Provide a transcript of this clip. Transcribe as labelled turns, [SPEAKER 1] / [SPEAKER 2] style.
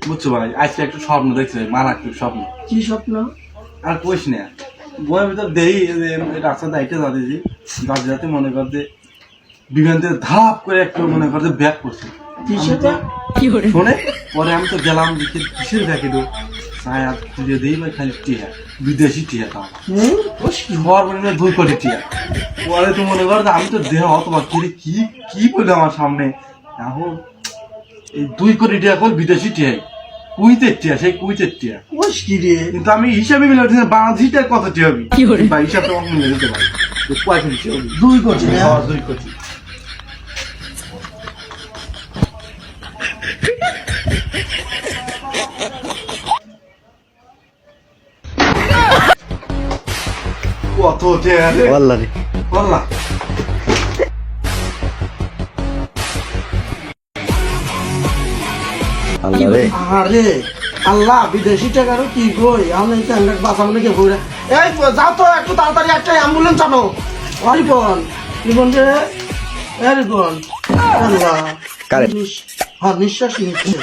[SPEAKER 1] বুঝছ ভাই? আজকে একটু স্বপ্ন দেখছি ভাই মারাত্মক স্বপ্ন।
[SPEAKER 2] কি স্বপ্ন?
[SPEAKER 1] আর কইস না বইয়ের ভিতর দেই রাস্তা দায়িত্বে যাতেছি যাতে যাতে মনে কর যে বিমান থেকে ধাপ করে একটু মনে কর যে ব্যাগ করছে। শোনে পরে আমি তো গেলাম দেখি কিসের ব্যাগে দো ছায়া তুলে দিই ভাই খালি টিয়া বিদেশি টিয়া তাও
[SPEAKER 2] হুম? ওস কি?
[SPEAKER 1] সর্বনিম্ন দুই কোটি টিয়া। পরে তো মনে কর যে আমি তো দেহ অতবার কিরে কি কি বলে আমার সামনে? এখন দুই কোটি টাকা কল বিদেশি টিয়াই কুইতের টিয়া সেই কুইতের টিয়া।
[SPEAKER 2] কোষ রে?
[SPEAKER 1] কিন্তু আমি হিসাবে মিলে উঠেছি বাংলাদেশি টাকা কত টিয়া হবে বা হিসাব তো আমি মিলে দিতে পারি। কয় কোটি
[SPEAKER 2] দুই কোটি
[SPEAKER 1] হ্যাঁ, দুই কোটি। কত টিয়া রে?
[SPEAKER 3] আল্লাহ রে আল্লাহ
[SPEAKER 2] আরে আল্লাহ বিদেশি টাকারও কি কই? আমি তো হ্যান্ডেড বাঁচাবো নাকি ঘুরে এই যাও তো একটু তাড়াতাড়ি একটা অ্যাম্বুলেন্স আনো রিপন রিপন রে? এ রিপন আল্লাহ। হ্যাঁ নিঃশ্বাস নিচ্ছে।